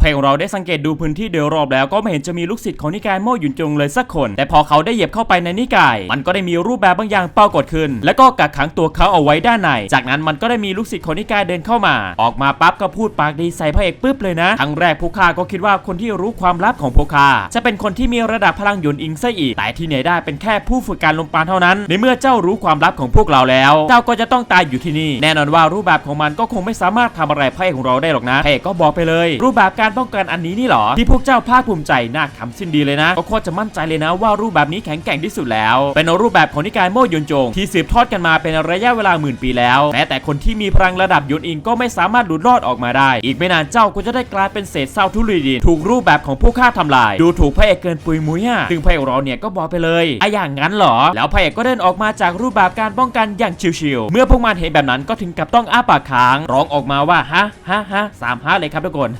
เพลงเราได้สังเกตดูพื้นที่โดยรอบแล้วก็ไม่เห็นจะมีลูกศิษย์ของนิกายโม่หยุนจงเลยสักคน แต่พอเขาได้เหยียบเข้าไปในนิกาย มันก็ได้มีรูปแบบบางอย่างปรากฏขึ้น แล้วก็กักขังตัวเขาเอาไว้ด้านใน จากนั้นมันก็ได้มีลูกศิษย์ของนิกายเดินเข้ามา ออกมาปั๊บก็พูดปากดีใส่พระเอกปุ๊บเลยนะครั้งแรกพวกข้าก็คิดว่าคนที่รู้ความลับของพวกข้าจะเป็นคนที่มีระดับพลังหยุนอิงซะอีกแต่ที่ไหนได้เป็นแค่ผู้ฝึกการลมปาณเท่านั้น ในเมื่อเจ้ารู้ความลับของพวกเราแล้ว เจ้าก็จะต้องตายอยู่ที่นี่ แน่นอนว่ารูปแบบของมันก็คงไม่สามารถทำอะไรพระเอกของเราได้หรอกนะพระเอกก็บอกไปเลย รูปแบบการป้องกันอันนี้นี่หรอ ที่พวกเจ้าภาคภูมิใจน่าขำสิ้นดีเลยนะก็โคตรจะมั่นใจเลยนะว่ารูปแบบนี้แข็งแกร่งที่สุดแล้ว เป็นรูปแบบของนิกายโมยนจง ที่สืบทอดกันมาเป็นระยะเวลาหมื่นปีแล้วแม้แต่คนที่มีพลังระดับยุนอิงก็ไม่สามารถหลุดรอดออกมาได้ อีกไม่นานเจ้าก็จะได้กลายเป็นเศษเศร้าทุลีดินถูกรูปแบบของพวกข้าทำลาย ดูถูกพระเอกเกินปุยมุ้ยอะซึ่งพระเอกเราเนี่ยก็บอกไปเลยไอ้อย่างนั้นหรอ แล้วพระเอกก็เดินออกมาจากรูปแบบการป้องกันอย่างชิวๆเมื่อพวกมันเห็นแบบนั้นก็ถึงกับต้องอ้าปากค้าง ร้องออกมาว่าฮะฮะฮะสามฮะเลยครับทุกคน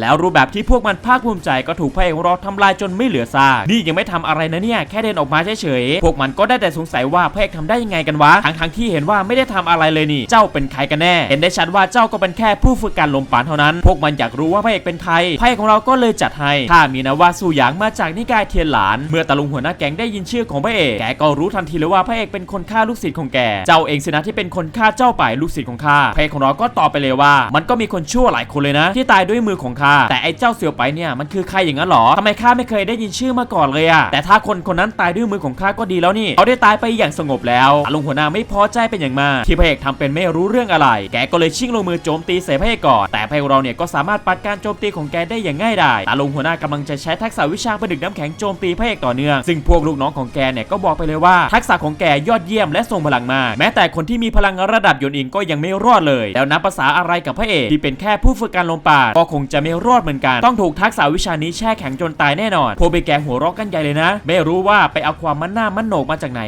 แล้วรูปแบบที่พวกมันภาคภูมิใจก็ถูกพระเอกของเราทำลายจนไม่เหลือซากนี่ยังไม่ทำอะไรนะเนี่ยแค่เดินออกมาเฉยๆพวกมันก็ได้แต่สงสัยว่าพระเอกทำได้ยังไงกันวะทั้งๆที่เห็นว่าไม่ได้ทำอะไรเลยนี่ เจ้าเป็นใครกันแน่ เห็นได้ชัดว่าเจ้าก็เป็นแค่ผู้ฝึกการลมปานเท่านั้น พวกมันอยากรู้ว่าพระเอกเป็นใครพระเอกของเราก็เลยจัดให้ถ้ามีนะว่าสู่หยางมาจากนิกายเทียนหลาน เมื่อตะลุงหัวหน้าแก๊งได้ยินชื่อของพระเอกแกก็รู้ทันทีเลยว่าพระเอกเป็นคนฆ่าลูกศิษย์ของแกเจ้าเองสินะที่เป็นคนฆ่าเจ้าไปลูกศิษย์ของข้าพระเอกของเราก็ตอบไปเลยว่า มันก็มีคนชั่วหลายคนเลยนะ ที่ตายด้วยมือของข้าแต่ไอ้เจ้าเสี่ยวไปเนี่ยมันคือใครอย่างนั้นหรอทำไมข้าไม่เคยได้ยินชื่อมาก่อนเลยอะแต่ถ้าคนคนนั้นตายด้วยมือของข้าก็ดีแล้วนี่เขาได้ตายไปอย่างสงบแล้วตะลุงหัวหน้าไม่พอใจเป็นอย่างมากที่พระเอกทำเป็นไม่รู้เรื่องอะไร แกก็เลยชิ่งลงมือโจมตีใส่พระเอกก่อนแต่พระเอกเราเนี่ยก็สามารถปัดการโจมตีของแกได้อย่างง่ายดายตาลุงหัวหน้ากำลังจะใช้ทักษะวิชาประดึกน้ำแข็งโจมตีพระเอกต่อเนื่องซึ่งพวกลูกน้องของแกเนี่ยก็บอกไปเลยว่าทักษะของแกยอดเยี่ยมและทรงพลังมากแม้แต่คนที่มีพลังระดับยนต์อิงก็ยังไม่รอดเลย แล้วนับภาษาอะไรกับพระเอกที่เป็นแค่ผู้ฝึกการลมปาก็คงจะไม่รอดเหมือนกัน ต้องถูกทักษะวิชานี้แช่แข็งจนตายแน่นอนพวกไปแกหัวราะกันใหญ่เลยนะ ไม่รู้ว่าไปเอาความมันหน้ามันโหนกมาจากไหน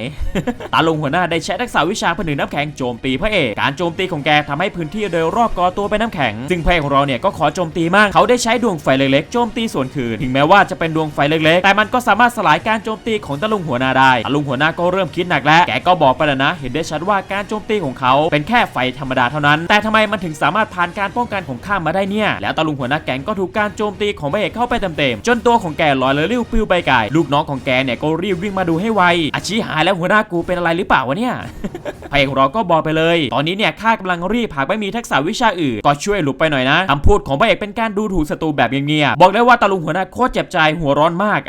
ตาลุงหัวหน้าได้ใช้ทักษะวิชาผนึกน้ำแข็งโจมตีพระเอก การโจมตีของแกทำให้พื้นที่โดยรอบก่อตัวเป็นน้ำแข็ง ซึ่งพระเอกของเราเนี่ยก็ขอโจมตีมากเขาได้ใช้ดวงไฟเล็กๆโจมตีส่วนคืน ถึงแม้ว่าจะเป็นดวงไฟเล็กๆ แต่มันก็สามารถสลายการโจมตีของตาลุงหัวหน้าได้ตาลุงหัวหน้าก็เริ่มคิดหนักแล้ว แกก็บอกไปแล้วนะ เห็นได้ชัดว่าการโจมตีของเขาเป็นแค่ไฟธรรมดาเท่านั้น แต่ทำไมมันถึงสามารถผ่านการป้องกันของข้ามมาได้เนี่ย แล้วตาลุงหัวหน้าแกงก็ถูกการโจมตีของพระเอกเข้าไปเต็มๆจนตัวของแกลอยเลยริ้วปิวไปไกลลูกน้องของแกเนี่ยก็รีบวิ่งมาดูให้ไวอาชีหายแล้วหัวหน้ากูเป็นอะไรหรือเปล่าวะเนี่ยพระเอกของเราก็บอกไปเลย ตอนนี้เนี่ยข้ากำลังรีบหากไม่มีทักษะวิชาอื่นก็ช่วยหลุดไปหน่อยนะคำพูดของพระเอกเป็นการดูถูกศัตรูแบบเงียบๆบอกได้ว่าตาลุงหัวหน้าโคตรเจ็บใจหัวร้อนมาก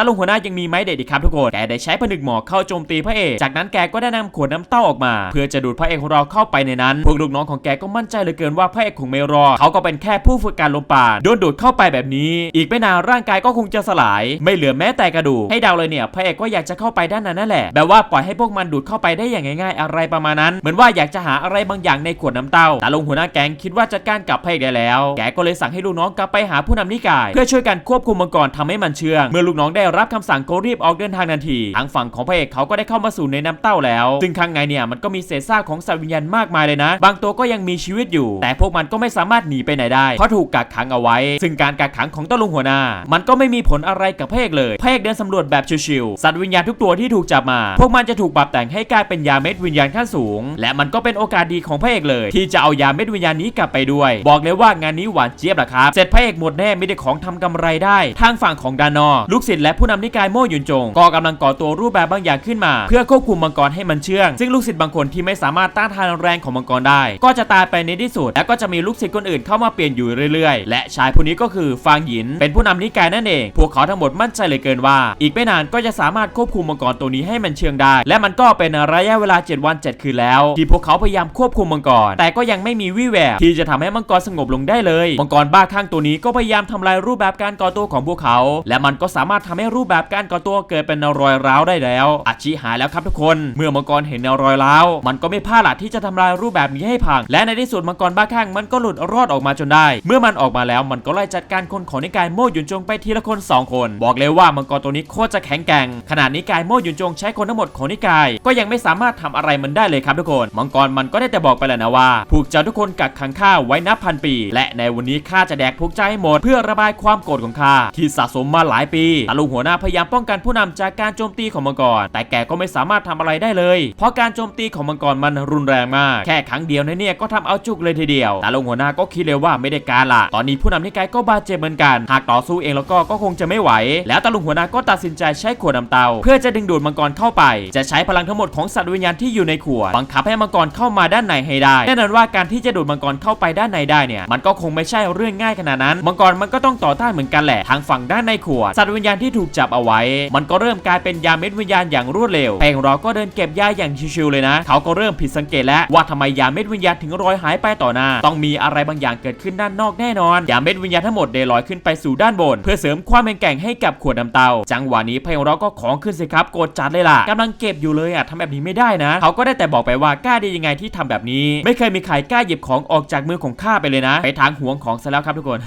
ตาลุงหัวหน้ายังมีไม้เด็ดอีกครับทุกคนแกได้ใช้ผนึกหมอกเข้าโจมตีพระเอกจากนั้นแกก็ได้นำขวดน้ำเต้าออกมา เพื่อจะดูดพระเอกของเราเข้าไปในนั้น พวกลูกน้องของแกก็มั่นใจเหลือเกินว่าพระเอกคงไม่รอเขาก็เป็นแค่ผู้ฝึกการลมปราณโดนดูดเข้าไปแบบนี้ อีกไม่นานร่างกายก็คงจะสลาย ไม่เหลือแม้แต่กระดูกให้เดาเลยเนี่ยพระเอกก็อยากจะเข้าไปด้านนั้นนั่นแหละแบบว่าปล่อยให้พวกมันดูดเข้าไปได้อย่างง่าย ๆ อะไรประมาณนั้น เหมือนว่าอยากจะหาอะไรบางอย่างในขวดน้ำเต้าต่ลุงหัวหน้าแก๊งคิดว่าจัดการกับพระเอกได้แล้ว แกก็เลยสั่งให้ลูกน้องกลับไปหาผู้นำนิกาย เพื่อช่วยกันควบคุมมังกรทำให้มันเชื่องเมื่อลูกน้องได้รับคำสั่งก็รีบออกเดินทางทันที ทางฝั่งของพระเอกเขาก็ได้เข้ามาสู่ในน้ำเต้าแล้ว ซึ่งข้างในเนี่ยมันก็มีเศษซากของสัตว์วิญญาณมากมายเลยนะ บางตัวก็ยังมีชีวิตอยู่ แต่พวกมันก็ไม่สามารถหนีไปไหนได้ เพราะถูกกักขังเอาไว้ ซึ่งการกักขังของตะลุงหัวหน้า มันก็ไม่มีผลอะไรกับพระเอกเลยพระเอกเดินสำรวจแบบชิวๆ สัตว์วิญญาณทุกตัวที่ถูกจับมา พวกมันจะถูกปรับแต่งให้กลายเป็นยาเม็ดวิญญาณขั้นสูง และมันก็เป็นโอกาสดีของพระเอกเลย ที่จะเอายาเม็ดวิญญาณนี้กลับไปด้วย บอกเลยว่างานนี้หวานเจี๊ยบละครับ เสร็จพระเอกหมดแน่ไม่ได้ของทำกำไรได้ ทางฝั่งของดานอ ลูกศิษย์และผู้นำนิกายโม่หยุนจงก็กำลังก่อตัวรูปแบบบางอย่างขึ้นมา เพื่อควบคุมมังกรให้มันเชื่อง ซึ่งลูกศิษย์บางคนที่ไม่สามารถต้านทานแรงของมังกรได้ ก็จะตายไปในที่สุด และก็จะมีลูกศิษย์คนอื่นเข้ามาเปลี่ยนอยู่เรื่อยๆ และชายผู้นี้ก็คือฟางหยิน เป็นผู้นำนิกายนั่นเอง พวกเขาทั้งหมดมั่นใจเลยเกินว่า อีกไม่นานก็จะสามารถควบคุมมังกรตัวนี้ให้มันเชื่องได้ และมันก็เป็นระยะเวลา 7 วัน 7 คืนแล้ว ที่พวกเขาพยายามควบคุมมังกร แต่ก็ยังไม่มีวี่แววที่จะทำให้มังกรสงบลงได้เลย มังกรบ้าข้างตัวนี้ก็พยายามทำลายรูปแบบการก่อตัวของพวกเขา และมันก็สามารถทำให้รูปแบบการก่อตัวเกิดเป็นรอยร้าวได้แล้วอาชิหายแล้วครับทุกคน เมื่อมังกรเห็นแนวรอยร้าว มันก็ไม่พลาดละที่จะทำลายรูปแบบนี้ให้พัง และในที่สุดมังกรบ้าข้างมันก็หลุดรอดออกมาจนได้ เมื่อมันออกมาแล้วมันก็ไล่จัดการคนของนิกายโม่หยุนจงไปทีละคนสองคน บอกเลยว่ามังกรตัวนี้โคตรจะแข็งแกร่งขนาดนิกายโม่หยุนจงใช้คนทั้งหมดของนิกาย ก็ยังไม่สามารถทำอะไรมันได้เลยครับทุกคนมังกรมันก็ได้แต่บอกไปแล้วนะว่าพวกเจ้าทุกคนกักขังข้าไว้นับพันปี และในวันนี้ข้าจะแดกพวกเจ้าให้หมด เพื่อระบายความโกรธของข้าที่สะสมมาหลายปีตาลุงหัวหัวหน้าพยายามป้องกันผู้นำจากการโจมตีของมังกร แต่แกก็ไม่สามารถทำอะไรได้เลย เพราะการโจมตีของมังกรมันรุนแรงมาก แค่ครั้งเดียวนะเนี่ยก็ทำเอาจุกเลยทีเดียว แต่ลุงหัวหน้าก็คิดเลยว่าไม่ได้การละ ตอนนี้ผู้นำนิกายก็บาดเจ็บเหมือนกัน หากต่อสู้เองแล้วก็ก็คงจะไม่ไหว แล้วตาลุงหัวหน้าก็ตัดสินใจใช้ขวดน้ำเตา เพื่อจะดึงดูดมังกรเข้าไป จะใช้พลังทั้งหมดของสัตว์วิญญาณที่อยู่ในขวดบังคับให้มังกรเข้ามาด้านในให้ได้ แน่นอนว่าการที่จะดูดมังกรเข้าไปด้านในได้เนี่ย มันก็คงไม่ใช่เรื่องง่ายขนาดนั้น มังกรมันก็ต้องต่อต้านเหมือนกันแหละ ทางฝั่งด้านในขวดสัตว์วิญญาณที่ถูกจับเอาไว้ มันก็เริ่มกลายเป็นยาเม็ดวิญญาณอย่างรวดเร็วแพงเราก็เดินเก็บยาอย่างชิวๆเลยนะ เขาก็เริ่มผิดสังเกตแล้วว่าทำไมยาเม็ดวิญญาณถึงลอยหายไปต่อหน้า ต้องมีอะไรบางอย่างเกิดขึ้นด้านนอกแน่นอน ยาเม็ดวิญญาณทั้งหมดได้ลอยขึ้นไปสู่ด้านบน เพื่อเสริมความแข็งแกร่งให้กับขวดน้ำเตา จังหวะนี้แพงเราก็ของขึ้นสิครับโกรธจัดเลยล่ะกำลังเก็บอยู่เลยอะทำแบบนี้ไม่ได้นะ เขาก็ได้แต่บอกไปว่ากล้าไดียังไงที่ทำแบบนี้ ไม่เคยมีใครกล้าหยิบของออกจากมือของข้าไปเลยนะ ไปทางห่วงของซะแล้วครับทุกคน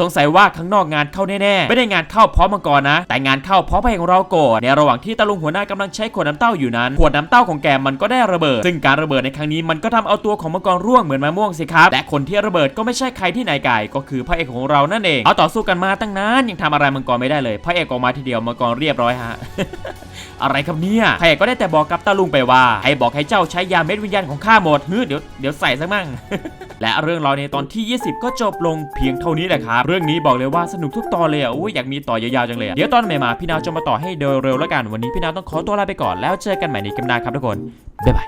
สงสัยว่าข้างนอกงานเข้าแน่ๆไม่ได้งานเข้าพราะมังกรนะแต่งานเข้าเพราะพระเอกของเราโกรธในระหว่างที่ตะลุงหัวหน้ากำลังใช้ขวดน้ำเต้าอยู่นั้น ขวดน้ำเต้าของแกมันก็ได้ระเบิด ซึ่งการระเบิดในครั้งนี้มันก็ทำเอาตัวของมังกรร่วงเหมือนมะม่วงสิครับ และคนที่ระเบิดก็ไม่ใช่ใครที่ไหนไกลก็คือพระเอกของเรานั่นเอง เอาต่อสู้กันมาตั้งนานยังทำอะไรมังกรไม่ได้เลย พระเอกออกมาทีเดียวมังกรเรียบร้อยฮะ อะไรครับเนี่ยพรก็ได้แต่บอกกับตาลุงไปว่า ให้บอกให้เจ้าใช้ยาเม็ดวิญญาณของข้าหมดเฮ้ยเดี๋ยวเดี๋ยวใส่ซะมั่งและเรื่องราวในตอนที่ 20 ก็จบลงเพียงเท่านี้แหละครับ เรื่องนี้บอกเลยว่าสนุกทุกตอนเลยอะอุ้ยอยากมีต่อยาวๆจังเลยอะเดี๋ยวตอนใหม่มาพี่นาวจะมาต่อให้เดยเร็วแล้วกันวันนี้พี่นาวต้องขอตัวลาไปก่อนแล้วเจอกันใหม่ในคลิปหน้าครับทุกคนบ๊ายบาย